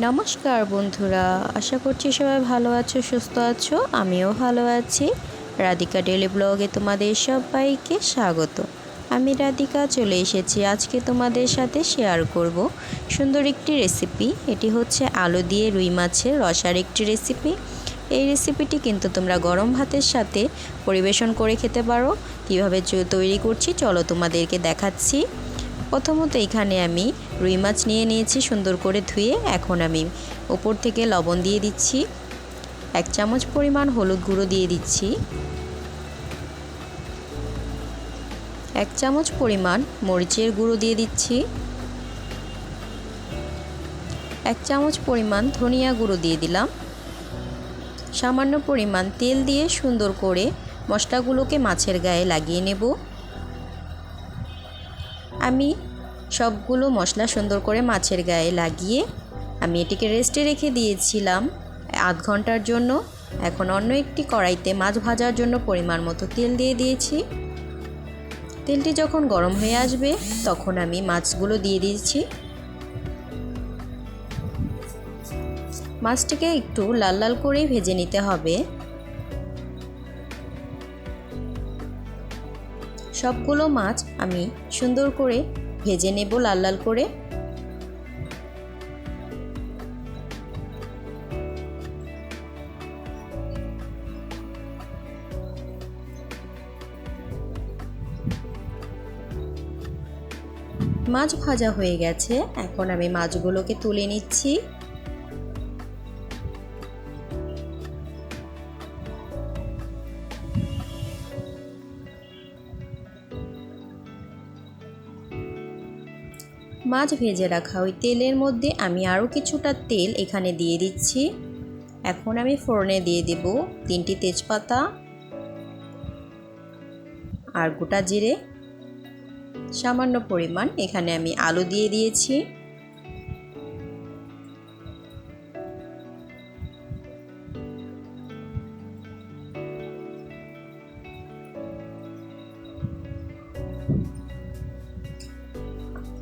নমস্কার বন্ধুরা, আশা করছি সবাই ভালো আছো, সুস্থ আছো, আমিও ভালো আছি। রাধিকা ডেলি ব্লগে তোমাদের সবাইকে স্বাগত। আমি রাধিকা, চলে এসেছি আজকে তোমাদের সাথে শেয়ার করব সুন্দর একটি রেসিপি এটি হচ্ছে আলু দিয়ে রুই মাছের রসার একটি রেসিপি এই রেসিপিটি কিন্তু তোমরা গরম ভাতের সাথে পরিবেশন করে খেতে পারো। কীভাবে তৈরি করছি, চলো তোমাদেরকে দেখাচ্ছি। প্রথমত এখানে আমি রুই মাছ নিয়ে নিয়েছি সুন্দর করে ধুয়ে। এখন আমি ওপর থেকে লবণ দিয়ে দিচ্ছি। এক চামচ পরিমাণ হলুদ গুঁড়ো দিয়ে দিচ্ছি। এক চামচ পরিমাণ মরিচের গুঁড়ো দিয়ে দিচ্ছি। এক চামচ পরিমাণ ধনিয়া গুঁড়ো দিয়ে দিলাম। সামান্য পরিমাণ তেল দিয়ে সুন্দর করে মশলাগুলোকে মাছের গায়ে লাগিয়ে নেব। আমি সবগুলো মশলা সুন্দর করে মাছের গায়ে লাগিয়ে আমি এটিকে রেস্টে রেখে দিয়েছিলাম। আধ ঘণ্টার জন্য। এখন অন্য একটি কড়াইতে মাছ ভাজার জন্য পরিমাণ মতো তেল দিয়ে দিয়েছি। তেলটি যখন গরম হয়ে আসবে, তখন আমি মাছগুলো দিয়ে দিয়েছি। মাছটিকে একটু লাল লাল করেই ভেজে নিতে হবে। সবগুলো মাছ আমি সুন্দর করে ভেজে নেব লাল লাল করে। মাছ ভাজা হয়ে গেছে। এখন আমি মাছগুলোকে তুলে নিচ্ছি। মাছ ভেজে রাখা। ওই তেলের মধ্যে আমি আরও কিছুটা তেল এখানে দিয়ে দিচ্ছি। এখন আমি ফোড়নে দিয়ে দেব তিনটি তেজপাতা আর গোটা জিরে। সামান্য পরিমাণ এখানে আমি আলু দিয়ে দিয়েছি।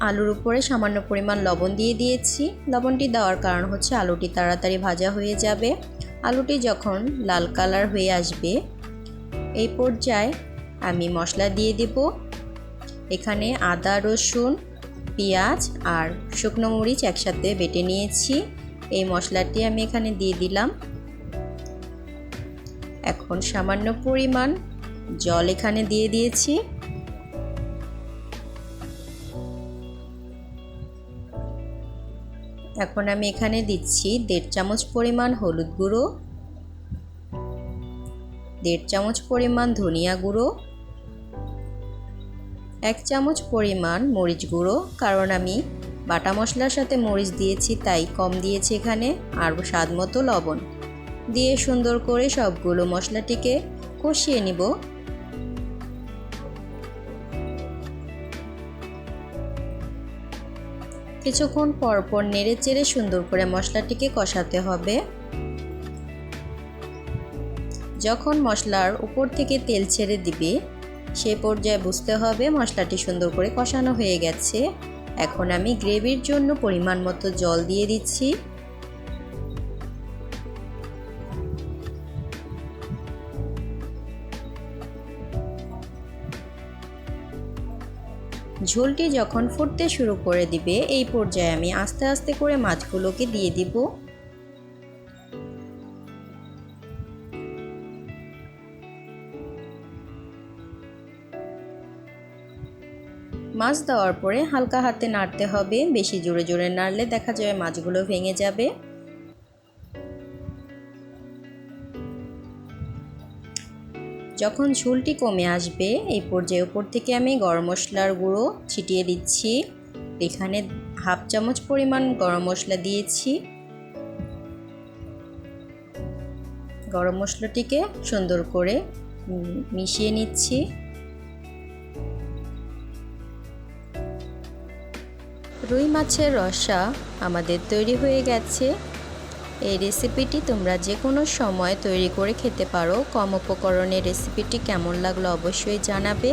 আলুর উপরে সামান্য পরিমাণ লবণ দিয়ে দিয়েছি। লবণটি দেওয়ার কারণ হচ্ছে আলুটি তাড়াতাড়ি ভাজা হয়ে যাবে। আলুটি যখন লাল কালার হয়ে আসবে, এই পর্যায়ে আমি মশলা দিয়ে দেব। এখানে আদা, রসুন, পেঁয়াজ আর শুকনো মরিচ একসাথে বেটে নিয়েছি। এই মশলাটি আমি এখানে দিয়ে দিলাম। এখন সামান্য পরিমাণ জল এখানে দিয়ে দিয়েছি। এখন আমি এখানে দিচ্ছি দেড় চামচ পরিমাণ হলুদ গুঁড়ো, দেড় চামচ পরিমাণ ধনিয়া গুঁড়ো, এক চামচ পরিমাণ মরিচ গুঁড়ো, কারণ আমি বাটা মশলার সাথে মরিচ দিয়েছি, তাই কম দিয়েছি এখানে, আর স্বাদ মতো লবণ। দিয়ে সুন্দর করে সবগুলো মশলাটিকে কষিয়ে নিব। কিছুক্ষণ পরপর নেড়ে চেড়ে সুন্দর করে মশলাটিকে কষাতে হবে। যখন মশলার উপর থেকে তেল ছেড়ে দিবে, সে পর্যায়ে বুঝতে হবে মশলাটি সুন্দর করে কষানো হয়ে গেছে। এখন আমি গ্রেভির জন্য পরিমাণ মতো জল দিয়ে দিচ্ছি। ঝোলটি যখন ফুটতে শুরু করে দিবে, এই পর্যায়ে আমি আস্তে আস্তে করে মাছগুলোকে দিয়ে দিব। মাছ দেওয়ার পরে হালকা হাতে নাড়তে হবে। বেশি জোরে জোরে নাড়লে দেখা যায় মাছগুলো ভেঙে যাবে। যখন ঝোলটি কমে আসবে, এই পর্যায়ে উপর থেকে আমি গরম মশলার গুঁড়ো ছিটিয়ে দিচ্ছি। এখানে হাফ চামচ পরিমাণ গরম মশলা দিয়েছি। গরম মশলাটিকে সুন্দর করে মিশিয়ে নিচ্ছি। রুই মাছের রসা আমাদের তৈরি হয়ে গেছে। এই রেসিপিটি তোমরা যে কোনো সময় তৈরি করে খেতে পারো। কম উপকরণে রেসিপিটি কেমন লাগল অবশ্যই জানাবে।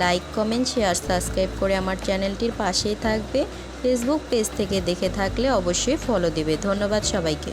লাইক কমেন্ট শেয়ার সাবস্ক্রাইব করে আমার চ্যানেলটির পাশেই থাকবে। ফেসবুক পেজ থেকে দেখে থাকলে অবশ্যই ফলো দেবে। ধন্যবাদ সবাইকে।